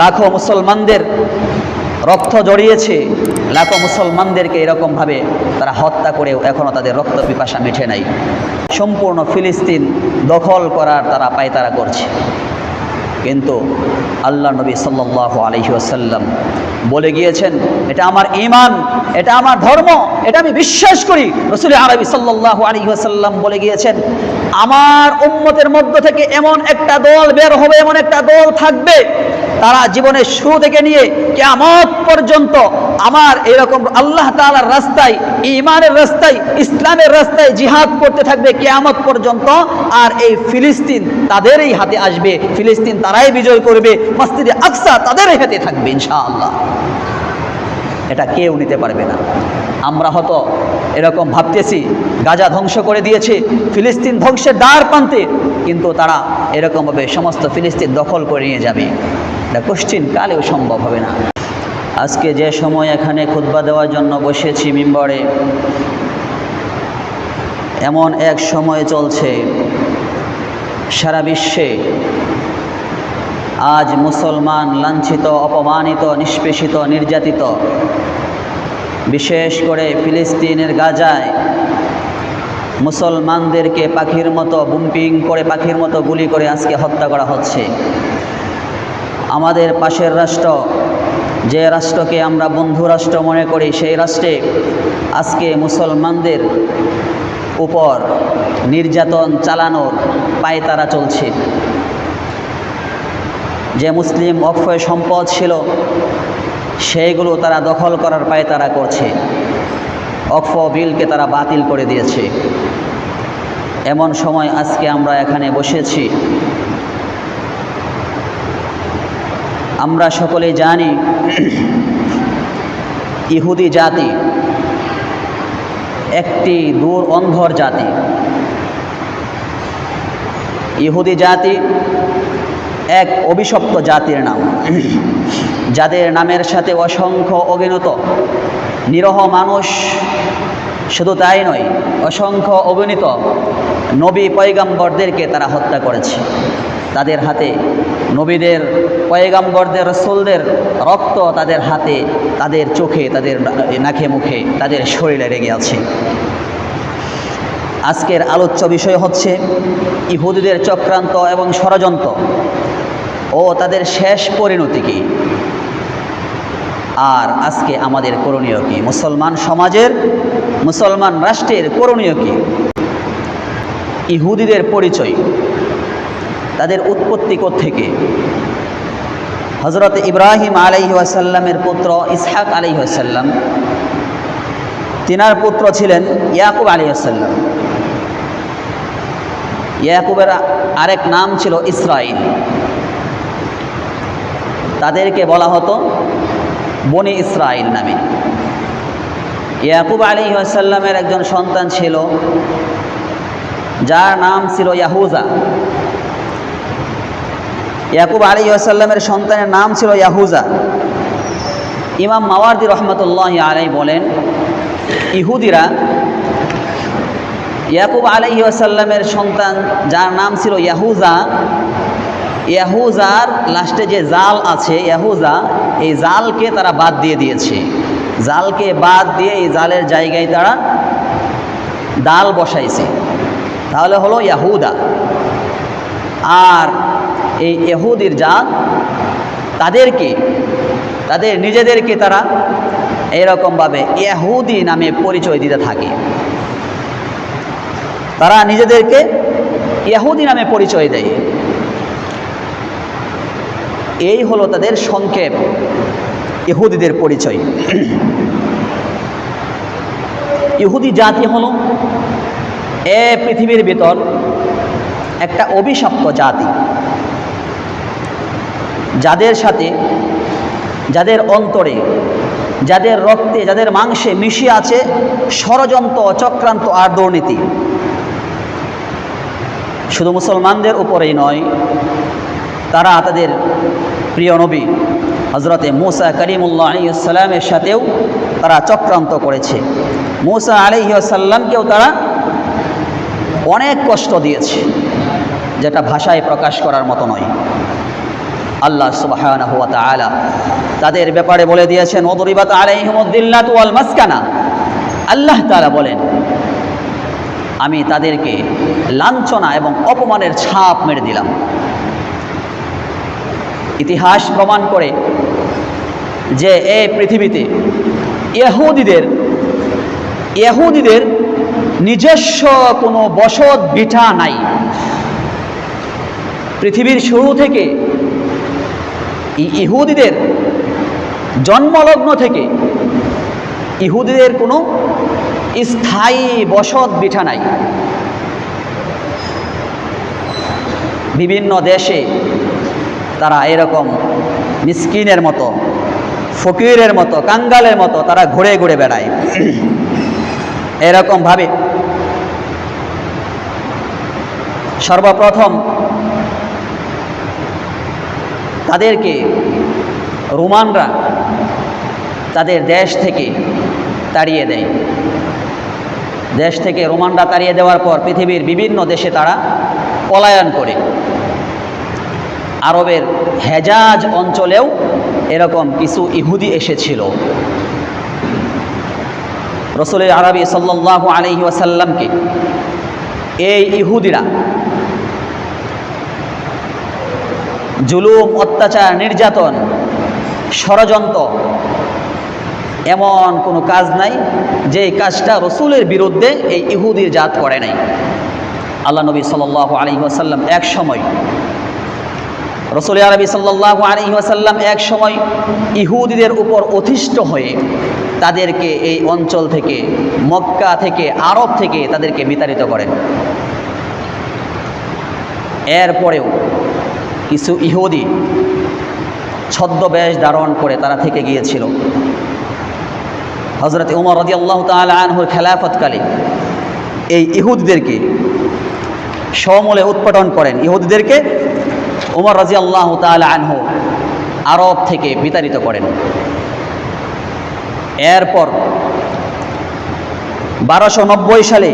লাখো মুসলমানদের রক্ত জড়িয়েছে, লাখো মুসলমানদেরকে এরকমভাবে তারা হত্যা করেও এখনও তাদের রক্ত পিপাসা মিঠে নাই। সম্পূর্ণ ফিলিস্তিন দখল করার তারা পায়তারা করছে। কিন্তু আল্লাহ নবী সাল্লাহ আলহি আসাল্লাম বলে গিয়েছেন, এটা আমার ইমান এটা আমার ধর্ম, এটা আমি বিশ্বাস করি। রসুল আরবি সাল্লাহ আলহি আসাল্লাম বলে গিয়েছেন, আমার উম্মতের মধ্য থেকে এমন একটা দল বের হবে, এমন একটা দল থাকবে, তারা জীবনের শুরু থেকে নিয়ে কেমন পর্যন্ত আমার এরকম আল্লাহ তাআলার রাস্তায় ইমানের রাস্তায়, ইসলামের রাস্তায় জিহাদ করতে থাকবে কেয়ামত পর্যন্ত, আর এই ফিলিস্তিন তাদেরই হাতে আসবে। ফিলিস্তিন তারাই বিজয় করবে, মসজিদে আকসা তাদেরই হাতে থাকবে ইনশাআল্লাহ। এটা কেউ নিতে পারবে না। আমরা হয়তো এরকম ভাবতেছি, গাজা ধ্বংস করে দিয়েছে, ফিলিস্তিন ধ্বংসের দ্বার প্রান্তে, কিন্তু তারা এরকমভাবে সমস্ত ফিলিস্তিন দখল করে নিয়ে যাবে। এটা কোশ্চিন, কালেও সম্ভব হবে না। আজকে যে সময় এখানে খুতবা দেওয়ার জন্য বসেছি মিম্বরে, এমন এক সময় চলছে সারা বিশ্বে আজ মুসলমান লাঞ্ছিত, অপমানিত, নিষ্পেষিত, নির্যাতিত, বিশেষ করে ফিলিস্তিনের গাজায় মুসলমানদেরকে পাখির মতো বুম্পিং করে, পাখির মতো গুলি করে আজকে হত্যা করা হচ্ছে। আমাদের পাশের রাষ্ট্র যে রাষ্ট্রকে আমরা বন্ধু রাষ্ট্র মনে করি, সেই রাষ্ট্রে আজকে মুসলমানদের উপর নির্যাতন চালানোর পায়তারা চলছে। যে মুসলিম অক্ষয় সম্পদ ছিল, সেইগুলো তারা দখল করার পায়তারা করছে। অক্ষ বিলকে তারা বাতিল করে দিয়েছে। এমন সময় আজকে আমরা এখানে বসেছি। আমরা সকলে জানি ইহুদি জাতি একটি দূর অন্ধর জাতি। ইহুদি জাতি এক অভিশপ্ত জাতির নাম, যাদের নামের সাথে অসংখ্য অগিনত নিরহ মানুষ শুধু তাই নয়, অসংখ্য অগণিত নবী পয়গাম্বরদেরকে তারা হত্যা করেছে। তাদের হাতে নবীদের পয়গাম্বরদের, রসুলদের রক্ত তাদের হাতে, তাদের চোখে, তাদের নাকে, মুখে, তাদের শরীরে রেগে আছে। আজকের আলোচ্য বিষয় হচ্ছে ইহুদিদের চক্রান্ত এবং ষড়যন্ত্র ও তাদের শেষ পরিণতি কী? আর আজকে আমাদের করণীয় কি? মুসলমান সমাজের, মুসলমান রাষ্ট্রের করণীয় কি? ইহুদিদের পরিচয়, তাদের উৎপত্তি থেকে হজরত ইব্রাহিম আলাইহি আসাল্লামের পুত্র ইসহাক আলাইহি আসাল্লাম তিনার পুত্র ছিলেন ইয়াকুব আলী আসাল্লাম ইয়াকুবের আরেক নাম ছিল ইসরাইল তাদেরকে বলা হতো বনি ইসরাইল নামে। ইয়াকুব আলী আসাল্লামের একজন সন্তান ছিল, যার নাম ছিল ইয়াহুজা। ইয়াকুব আলী আসাল্লামের সন্তানের নাম ছিল ইয়াহুজা। ইমাম মাওয়ার্দি রহমতুল্লাহ আলাই বলেন, ইহুদিরা ইয়াকুব আলাইহি আসাল্লামের সন্তান যার নাম ছিল ইয়াহুজা, ইয়াহুজার লাস্টে যে জাল আছে, ইয়াহুজা, এই জালকে তারা বাদ দিয়ে দিয়েছে। জালকে বাদ দিয়ে এই জালের জায়গায় তারা ডাল বসাইছে। তাহলে হলো ইয়াহুদা। আর এই ইহুদির জাত তাদেরকে, তাদের নিজেদেরকে তারা এরকমভাবে ইয়াহুদি নামে পরিচয় দিতে থাকে। তারা নিজেদেরকে ইয়াহুদি নামে পরিচয় দেয়। এই হলো তাদের সংক্ষেপ ইহুদিদের পরিচয়। ইহুদি জাতি হলো এ পৃথিবীর ভিতর একটা অভিশপ্ত জাতি। যাদের সাথে, যাদের অন্তরে, যাদের রক্তে, যাদের মাংসে মিশে আছে ষড়যন্ত্র চক্রান্ত আর দুর্নীতি। শুধু মুসলমানদের উপরেই নয়, তারা তাদের প্রিয় নবী হজরতে মুসা করিমুল্লাহ আলিয়াল্লামের সাথেও তারা চক্রান্ত করেছে। মুসা আলিহাসাল্লামকেও তারা অনেক কষ্ট দিয়েছে, যেটা ভাষায় প্রকাশ করার মতো নয়। আল্লাহ তাআলা তাদের ব্যাপারে বলে দিয়েছেন ওয়াল মাসকানা। আল্লাহ তাআলা বলেন, আমি তাদেরকে লাঞ্ছনা এবং অপমানের ছাপ মেরে দিলাম। ইতিহাস প্রমাণ করে যে এই পৃথিবীতে ইহুদিদের ইহুদিদের নিজস্ব কোনো বসত বিঠা নাই। পৃথিবীর শুরু থেকে ইহুদিদের জন্মলগ্ন থেকে ইহুদিদের কোনো স্থায়ী বসত বিঠা নাই। বিভিন্ন দেশে তারা এরকম মিসকিনের মতো, ফকিরের মতো, কাঙ্গালের মতো তারা ঘুরে ঘুরে বেড়ায়। এরকমভাবে সর্বপ্রথম তাদেরকে, রোমানরা তাদের দেশ থেকে তাড়িয়ে দেয়। দেশ থেকে রোমানরা তাড়িয়ে দেওয়ার পর পৃথিবীর বিভিন্ন দেশে তারা পলায়ন করে। আরবের হেজাজ অঞ্চলেও এরকম কিছু ইহুদি এসেছিল। রসুলের আরবি সাল্লাহ আলহি ওয়াসাল্লামকে এই ইহুদিরা জুলুম, অত্যাচার, নির্যাতন, ষড়যন্ত্র এমন কোনো কাজ নাই যে কাজটা রসুলের বিরুদ্ধে এই ইহুদির জাত করে নাই। আল্লাহ নবী সাল্লাহ আলহি ওয়াসাল্লাম এক সময়, রসুল আরবি সাল্লাহ আলহি ওয়াসাল্লাম এক সময় ইহুদিদের উপর অতিষ্ঠ হয়ে তাদেরকে এই অঞ্চল থেকে, মক্কা থেকে, আরব থেকে তাদেরকে বিতাড়িত করেন। এরপরেও কিছু ইহুদি ছদ্মবেশ ধারণ করে তারা থেকে গিয়েছিল। হজরত উমর রদি আল্লাহ তাল আনহুর খেলাফতকালে এই ইহুদদেরকে সমূলে উৎপাদন করেন। ইহুদদেরকে উমর রাজি আল্লাহ আনহু আরব থেকে বিতাড়িত করেন। এরপর বারোশো সালে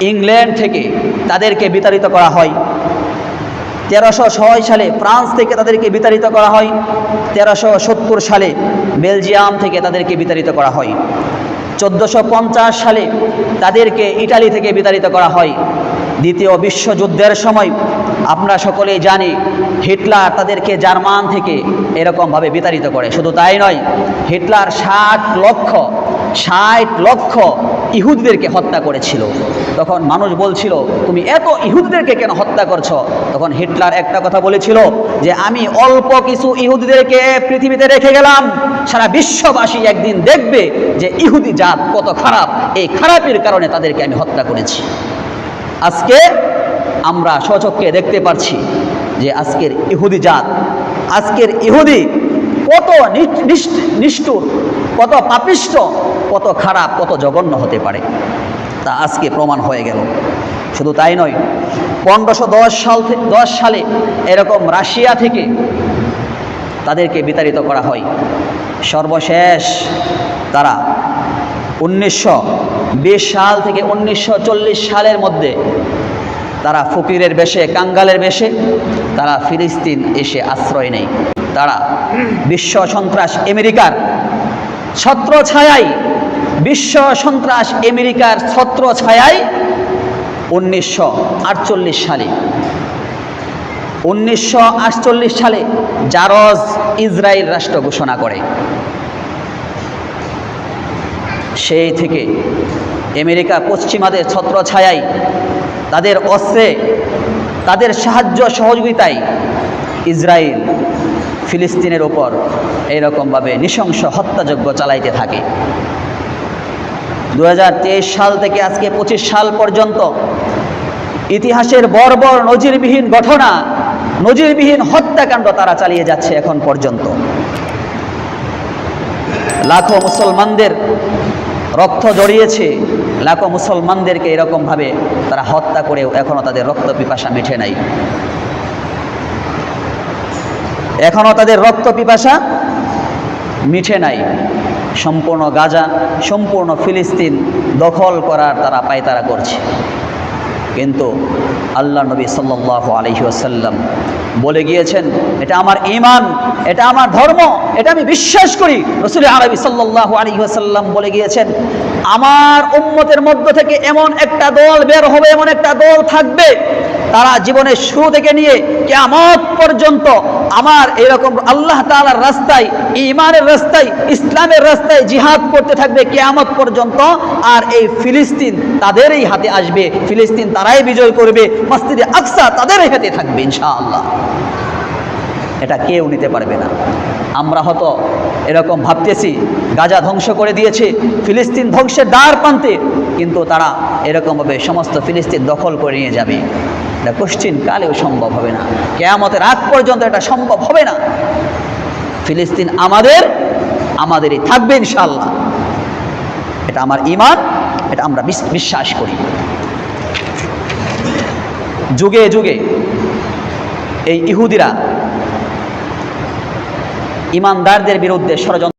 ইংল্যান্ড থেকে তাদেরকে বিতাড়িত করা হয়। তেরোশো ছয় সালে ফ্রান্স থেকে তাদেরকে বিতাড়িত করা হয়। তেরোশো সত্তর সালে বেলজিয়াম থেকে তাদেরকে বিতাড়িত করা হয়। চোদ্দোশো পঞ্চাশ সালে তাদেরকে ইটালি থেকে বিতাড়িত করা হয়। দ্বিতীয় বিশ্বযুদ্ধের সময় আমরা সকলেই জানি হিটলার তাদেরকে জার্মান থেকে এরকমভাবে বিতাড়িত করে। শুধু তাই নয়, হিটলার ষাট লক্ষ ষাট লক্ষ ইহুদিদেরকে হত্যা করেছিল। তখন মানুষ বলছিল, তুমি এত ইহুদদেরকে কেন হত্যা করছ? তখন হিটলার একটা কথা বলেছিল যে, আমি অল্প কিছু ইহুদিদেরকে পৃথিবীতে রেখে গেলাম। সারা বিশ্ববাসী একদিন দেখবে যে ইহুদি জাত কত খারাপ। এই খারাপের কারণে তাদেরকে আমি হত্যা করেছি। আজকে আমরা স্বচক্ষে দেখতে পারছি যে, আজকের ইহুদি জাত, আজকের ইহুদি কত নিষ্ঠুর, কত পাপিষ্ট, কত খারাপ, কত জঘন্য হতে পারে। তা আজকে প্রমাণ হয়ে গেল। শুধু তাই নয়, পনেরোশো দশ সাল দশ সালে এরকম রাশিয়া থেকে তাদেরকে বিতাড়িত করা হয়। সর্বশেষ তারা উনিশশো বিশ সাল থেকে উনিশশো চল্লিশ সালের মধ্যে তারা ফকিরের বেশে, কাঙ্গালের বেশে তারা ফিলিস্তিন এসে আশ্রয় নেয়। তারা বিশ্ব সন্ত্রাস আমেরিকার ছত্র ছায়াই, বিশ্ব সন্ত্রাস আমেরিকার ছত্র ছায়াই উনিশশো আটচল্লিশ সালে। উনিশশো আটচল্লিশ সালে জারজ ইসরায়েল রাষ্ট্র ঘোষণা করে। সেই থেকে আমেরিকা পশ্চিমাদের ছত্র ছত্রছায়ায় তাদের অস্ত্রে, তাদের সাহায্য সহযোগিতায় ইসরায়েল ফিলিস্তিনের ওপর এইরকমভাবে নৃশংস হত্যাযজ্ঞ চালাইতে থাকে। দুহাজার তেইশ সাল থেকে আজকে পঁচিশ সাল পর্যন্ত ইতিহাসের বর্বর নজিরবিহীন ঘটনা, নজিরবিহীন হত্যাকাণ্ড তারা চালিয়ে যাচ্ছে এখন পর্যন্ত। লাখো মুসলমানদের রক্ত জড়িয়েছে, লাখো মুসলমানদেরকে এরকমভাবে তারা হত্যা করেও এখনও তাদের রক্ত পিপাসা মিঠে নাই। এখনও তাদের রক্ত পিপাসা মিঠে নাই। সম্পূর্ণ গাজা, সম্পূর্ণ ফিলিস্তিন দখল করার তারা পায়তারা করছে। কিন্তু আল্লাহ নবী সাল্লাহ আলহি আসাল্লাম বলে গিয়েছেন, এটা আমার ইমান এটা আমার ধর্ম, এটা আমি বিশ্বাস করি। রসুল আরবি সাল্লাহ আলহি আসাল্লাম বলে গিয়েছেন, আমার উম্মতের মধ্য থেকে এমন একটা দল বের হবে, এমন একটা দল থাকবে তারা জীবনের শুরু থেকে নিয়ে কেমত পর্যন্ত আমার এরকম আল্লাহ তালার রাস্তায় ইমানের রাস্তায়, ইসলামের রাস্তায় জিহাদ করতে থাকবে কেয়ামত পর্যন্ত। আর এই ফিলিস্তিন তাদেরই হাতে আসবে। ফিলিস্তিন তারাই বিজয় করবে। মসজিদে আকসা তাদেরই হাতে থাকবে ইনশাআল্লাহ। এটা কেউ নিতে পারবে না। আমরা হয়তো এরকম ভাবতেছি, গাজা ধ্বংস করে দিয়েছে, ফিলিস্তিন ধ্বংসের দ্বার প্রান্তে, কিন্তু তারা এরকমভাবে সমস্ত ফিলিস্তিন দখল করে নিয়ে যাবে। এটা কোশ্চিন কালেও সম্ভব হবে না। কেয়ামতের আগ পর্যন্ত এটা সম্ভব হবে না। ফিলিস্তিন আমাদের, আমাদেরই থাকবে ইনশাল্লাহ এটা আমার ইমান এটা আমরা বিশ্বাস করি। যুগে যুগে এই ইহুদিরা ইমানদারদের বিরুদ্ধে ষড়যন্ত্র